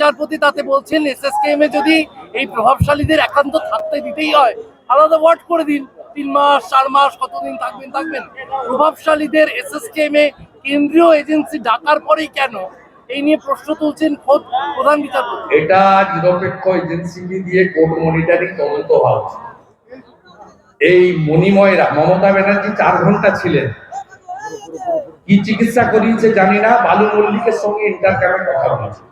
বিচারপতি তাতে বলছেন, এসএসকেএম এ যদি এই প্রভাবশালীদের একান্ত থাকতে দিতেই হয়, আলাদা ওয়ার্ড করে দিন। তিন মাস, চার মাস, কতদিন থাকবেন থাকবেন? প্রভাবশালীদের এসএসকেএম এ কেন্দ্রীয় এজেন্সি ডাকার পরেই কেন? এই নিয়ে প্রশ্ন তুলছেন প্রধান বিচারপতি। এটা নিরপেক্ষ এজেন্সি দিয়ে কোর্ট মনিটরিং তদন্ত হওয়া। এই মণিময়রা মমতা ব্যানার্জি চার ঘণ্টা ছিলেন। কি চিকিৎসা করিয়েছে জানি না, বালু মল্লিকের সঙ্গে ইন্টারক্যামে কথা বলেছে।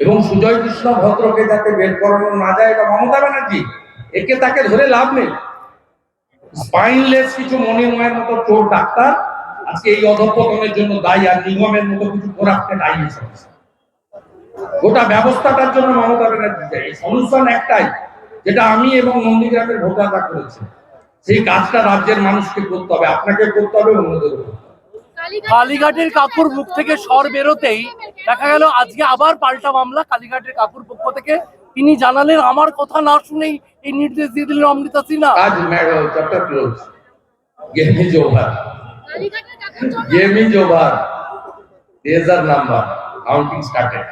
এবং সুজয় কৃষ্ণ ভদ্রকে যাতে বের করানো না যায় এটা মমতা ব্যানার্জি, একে তাকে ধরে লাভ নেই। স্পাইনলেস কিছু মতো চোর ডাক্তার, আজকে এই অধপতনের জন্য দায়ী আর নিগমের মতো কিছু করাপকে দায়ী গোটা ব্যবস্থাটার জন্য মমতা ব্যানার্জি সলিউশন একটাই, যেটা আমি এবং নন্দীগ্রামের ভোটাররা করেছে। সেই কাজটা রাজ্যের মানুষকে করতে হবে, আপনাকে করতে হবে অন্যদের করতে হবে। কালীঘাটের কাকুর মুখ থেকে স্বর বেরোতেই দেখা গেল আজকে আবার পাল্টা মামলা কালীঘাটের কাকুর পক্ষ থেকে। তিনি জানালেন আমার কথা না শুনেই এই নির্দেশ দিয়ে দিলেন অমৃতা সিনহা। কাজ chapter close game is over game is over number counting started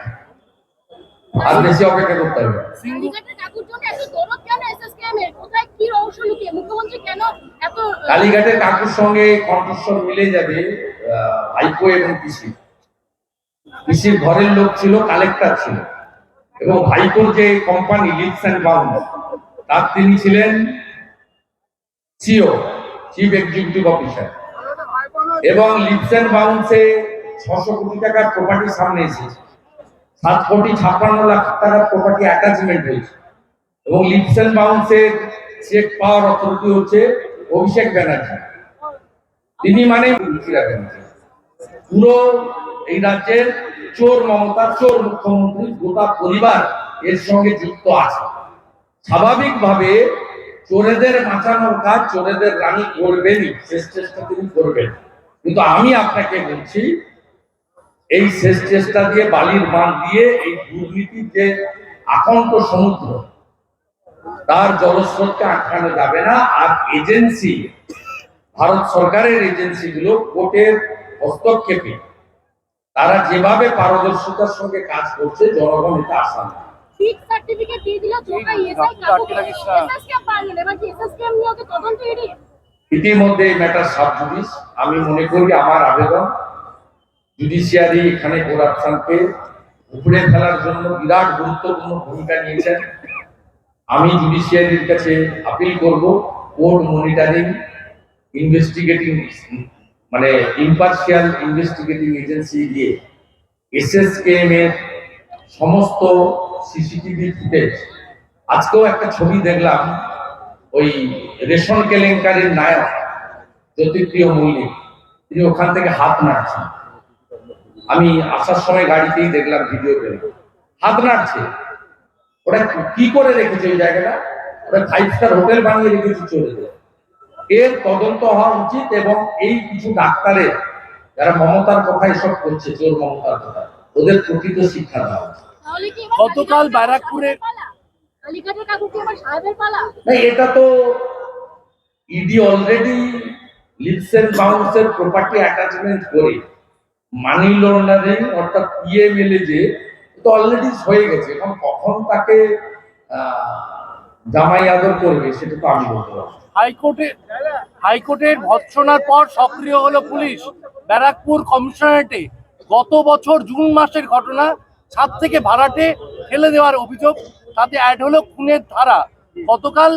আর বেশি অপেক্ষা করতে হবে। কালীঘাটের কাকুর জন্য এত দরদ কেন এসএসকেএম এর কোথায় কি রহস্য লুকিয়ে? মুখ্যমন্ত্রী কেন এত কালীঘাটের কাকুর সঙ্গে কণ্ঠস্বর মিলে যাবে। ভাইপো এবং পিসি। পিসির ঘরের লোক ছিল কালেক্টর ছিল। এবং ভাইপোর যে কোম্পানি লিপস অ্যান্ড বাউন্ড তার তিনি ছিলেন সিও চিফ এক্সিকিউটিভ অফিসার এবং লিপস অ্যান্ড বাউন্সে ছশো কোটি টাকার প্রপার্টি সামনে এসেছে। সাত কোটি ছাপ্পান্ন লাখ টাকার প্রপার্টি অ্যাটাচমেন্ট হয়েছে। এবং লিপস অ্যান্ড বাউন্সের চেক পাওয়ার অথরিটি হচ্ছে অভিষেক ব্যানার্জি। তিনি মানে ইন্দিরা ব্যানার্জি। পুরো এই রাজ্যের চোর মমতা, চোর মুখ্যমন্ত্রী গোটা পরিবার এর সঙ্গে যুক্ত আছে। স্বাভাবিকভাবে চোরেদের বাঁচানোর কাজ চোরেদের রানী করবেনই, শেষ চেষ্টা তিনি করবেন। কিন্তু আমি আপনাকে বলছি, এই শেষ চেষ্টা দিয়ে বালির বাঁধ দিয়ে এই দুর্নীতির যে আকণ্ঠ সমুদ্র, তার জলস্রোতকে আটকানো যাবে না। আর এজেন্সি, ভারত সরকারের এজেন্সিগুলো কোর্টের হস্তক্ষেপে তারা যেভাবে পারদর্শিতার সঙ্গে কাজ করছে জনগণ এটা আশা না। ইতিমধ্যে ম্যাটার সাব জুডিস আমি মনে করি আমার আবেদন জুডিশিয়ারি এখানে করাপশনকে উপরে ফেলার জন্য বিরাট গুরুত্বপূর্ণ ভূমিকা নিয়েছেন। আমি জুডিশিয়ারির কাছে আপিল করব কোর্ট মনিটরিং ইনভেস্টিগেটিং মানে ইম্পার্শিয়াল ইনভেস্টিগেটিং এজেন্সি দিয়ে এসএসকেএম এর সমস্ত সিসিটিভি ফুটেজ আজকেও একটা ছবি দেখলাম, ওই রেশন কেলেঙ্কারির নায়ক জ্যোতিপ্রিয় মল্লিক, তিনি ওখান থেকে হাত নাড়ছেন। আমি আসার সময় গাড়িতেই দেখলাম ভিডিও পেলে হাত নাড়ছে। ওরা কি করে রেখেছে ওই জায়গাটা? ওরা ফাইভ স্টার হোটেল বানিয়ে রেখেছে চলে যায় এর তদন্ত হওয়া উচিত এবং এই কিছু ডাক্তারের যারা মমতার কথা এসব করছে চোর মমতার কথা ওদের প্রকৃত শিক্ষা দেওয়া উচিত। তাহলে কি এবার গতকাল ব্যারাকপুরে- এটা তো ইডি অলরেডি লিপস এন্ড বাউন্সের প্রপার্টি অ্যাটাচমেন্ট করে মানি লন্ডারিং অর্থাৎ পিএমএলএ যে তো অলরেডি হয়ে গেছে। এখন কখন তাকে আহ, জামাই আদর করবে সেটা তো আমি বলতে পারব। হাইকোর্টে হাইকোর্টের ভৎসনার পর সক্রিয় হলো পুলিশ। ব্যারাকপুর কমিশনারেটে গত বছর জুন মাসের ঘটনা ছাদ থেকে ভাড়াটে ফেলে দেওয়ার অভিযোগ তাতে অ্যাড হলো খুনের ধারা। গতকাল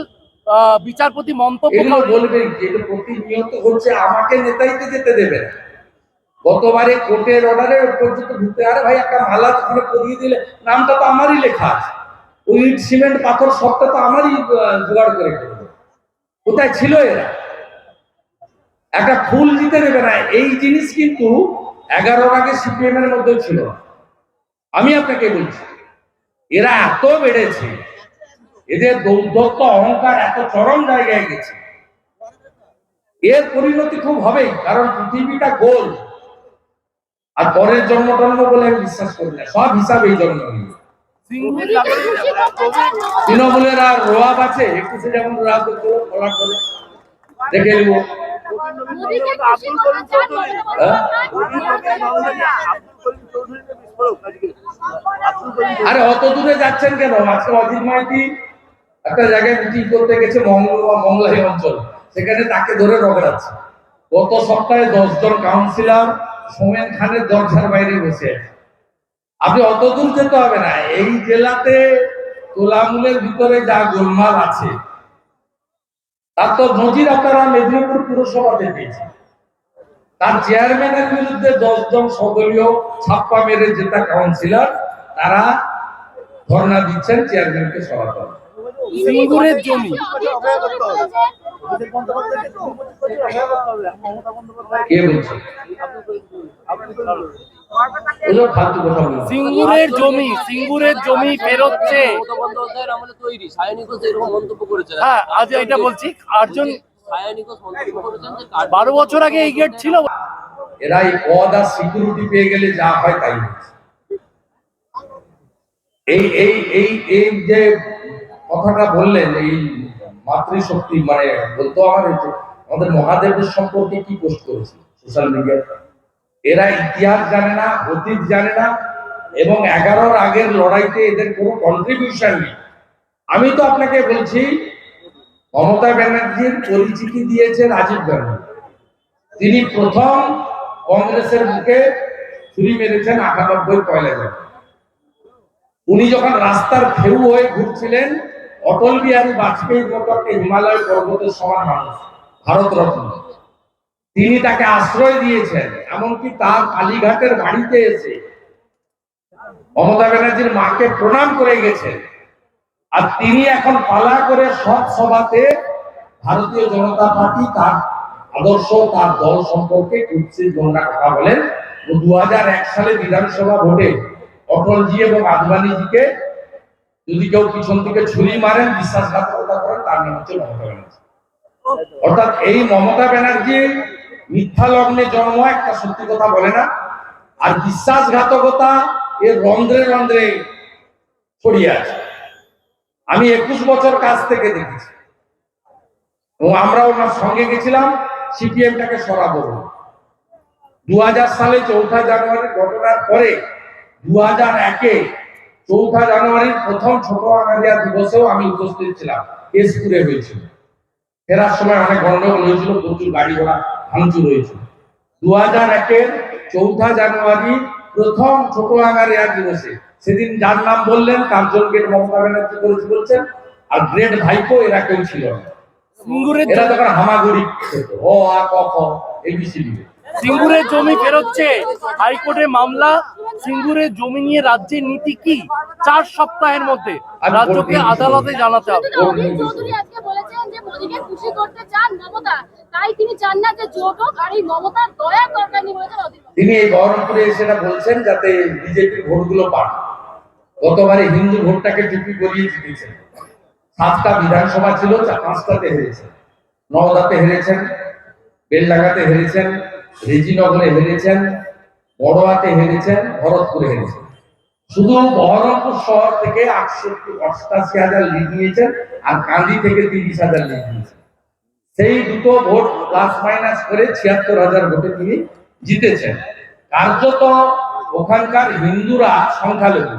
বিচারপতি মন্তব্য বলবেন যে প্রতিনিয়ত হচ্ছে আমাকে নেতাইতে যেতে দেবে গতবারে কোর্টের অর্ডারে পর্যন্ত ঢুকতে আরে ভাই একটা মালা ওখানে পরিয়ে দিলে নামটা তো আমারই লেখা আছে। ইট সিমেন্ট, পাথর সবটা তো আমারই জোগাড় করে কোথায় ছিল এরা? একটা ফুল দিতে দেবে না, এই জিনিস কিন্তু এগারোর আগে সিপিএম এর মধ্যেও ছিল। আমি আপনাকে বলছি, এরা এত বেড়েছে, এদের দৌর্দত্ত অহংকার এত চরম জায়গায় গেছে। এর পরিণতি খুব হবেই, কারণ পৃথিবীটা গোল। আর পরের জন্ম টন্ম বলে আমি বিশ্বাস করি না, সব হিসাবে এই জন্ম নিয়ে তৃণমূলের আর রোয়াব আছে একুশে যেমন রোয়াব করে দেখে নেব। হ্যাঁ? আরে অত দূরে যাচ্ছেন কেন? আজকে অজিত মাইতি একটা জায়গায় মিটিং করতে গেছে মঙ্গলা মংলাই অঞ্চল। সেখানে তাকে ধরে রগড়াচ্ছে। গত সপ্তাহে দশজন কাউন্সিলর সোমেন খানের দরজার বাইরে বসে আছে। আপনি অত দূর যেতে হবে না। এই জেলাতে তোলামূলের ভিতরে যা গোলমাল আছে তার তো নজির আপনারা মেদিনীপুর পুরসভাতে পেয়েছেন তার চেয়ারম্যানের বিরুদ্ধে দশজন সদলীয় ছাপ্পা মেরে জেতা কাউন্সিলর তারা ধর্ণা দিচ্ছেন চেয়ারম্যানকে সরাতে। কে বলছে? সিঙ্গুরের জমি সিঙ্গুরের জমি করেছেন। হ্যাঁ আজ এটা বলছি আটজন বারো বছর আগে এই গেট ছিল। এরা এই পদ আর সিকিউরিটি পেয়ে গেলে যা হয় তাই এই এই এই এই যে কথাটা বললেন এই মাতৃশক্তি মানে বলতো আমার আমাদের মহাদেবের সম্পর্কে কি পোস্ট করেছে সোশ্যাল মিডিয়ায় এরা ইতিহাস জানে না, অতীত জানে না, এবং এগারোর আগের লড়াইতে এদের কোনো কন্ট্রিবিউশন নেই। আমি তো আপনাকে বলছি, মমতা ব্যানার্জির পরিচিতি দিয়েছে রাজীব গান্ধী। তিনি প্রথম কংগ্রেসের মুখে ছুরি মেরেছেন আটানব্বই পয়লা জানুয়ারি। উনি যখন রাস্তার ফেউ হয়ে ঘুরছিলেন, অটল বিহারী বাজপেয়ীর মতো একটা হিমালয় পর্বতের সমান মানুষ ভারত রত্ন তিনি তাকে আশ্রয় দিয়েছেন, এমনকি তার কালীঘাটের বাড়িতে এসে মমতা ব্যানার্জির মাকে প্রণাম করে গেছেন। আর তিনি এখন পালা করে সব সভাতে ভারতীয় জনতা পার্টি তার আদর্শ, তার দল সম্পর্কে কুৎসিত গঙ্গা কথা বলেন। দু হাজার এক সালে বিধানসভা ভোটে অটলজি এবং আদবানিজিকে যদি কেউ পিছন থেকে ছুরি মারেন, বিশ্বাসঘাতকতা করেন, তার নাম হচ্ছে মমতা ব্যানার্জি। অর্থাৎ এই মমতা ব্যানার্জি মিথ্যা লগ্নে জন্ম একটা সত্যি কথা বলে না। আর বিশ্বাসঘাতকতা এর রন্ধ্রে রন্ধ্রে ছড়িয়ে আছে। আমি একুশ বছর কাছ থেকে দেখেছি। এবং আমরা ওনার সঙ্গে গেছিলাম, সিপিএমটাকে সরাবো। দু সালে চৌঠা জানুয়ারি ঘটনার পরে দু হাজার একে চৌঠা জানুয়ারির প্রথম ছোট আঙালিয়া দিবসেও আমি উপস্থিত ছিলাম। কেশপুরে হয়েছিল। ফেরার সময় অনেক গন্ডগোল হয়েছিল, প্রচুর গাড়ি ঘোড়া। ভাঙচুর রয়েছে দু হাজার একের চৌঠা জানুয়ারি প্রথম ছোট আঙালিয়া দিবসে। সেদিন যার নাম বললেন তার গেট মমতা ব্যানার্জি করেছে বলছেন আর গ্রেট ভাইপো এরা কেউ ছিল না। এরা তখন হামাগুড়ি ও আ ক খ এবিসিডি সিঙ্গুরের জমি ফেরোচ্ছে হাইকোর্টে মামলা সিঙ্গুরের জমি নিয়ে রাজ্যের নীতি কি? চার সপ্তাহের মধ্যে রাজ্যকে আদালতে জানাতে হবে। কিন্তু অধীর চৌধুরী আজকে বলেছেন যে মোদীকে খুশি করতে চান মমতা। তাই তিনি এই বহরমপুরে সেটা বলছেন যাতে বিজেপির ভোটগুলো পান গতবারে হিন্দু ভোটটাকে টুপি গলিয়ে জিতেছেন। সাতটা বিধানসভা ছিল পাঁচটাতে হেরেছেন নওদাতে হেরেছেন বেলডাঙ্গাতে হেরেছেন রেজিনগরে হেরেছেন বড়োয়াতে হেরেছেন, ভরতপুরে হেরেছেন। শুধু বহরমপুর শহর থেকে আটষট্টি, অষ্টাশি হাজার লিড নিয়েছেন আর কান্দি থেকে তিরিশ হাজার লিড নিয়েছেন। সেই দুটো ভোট প্লাস মাইনাস করে ছিয়াত্তর হাজার ভোটে তিনি জিতেছেন। কার্যত ওখানকার হিন্দুরা সংখ্যালঘু।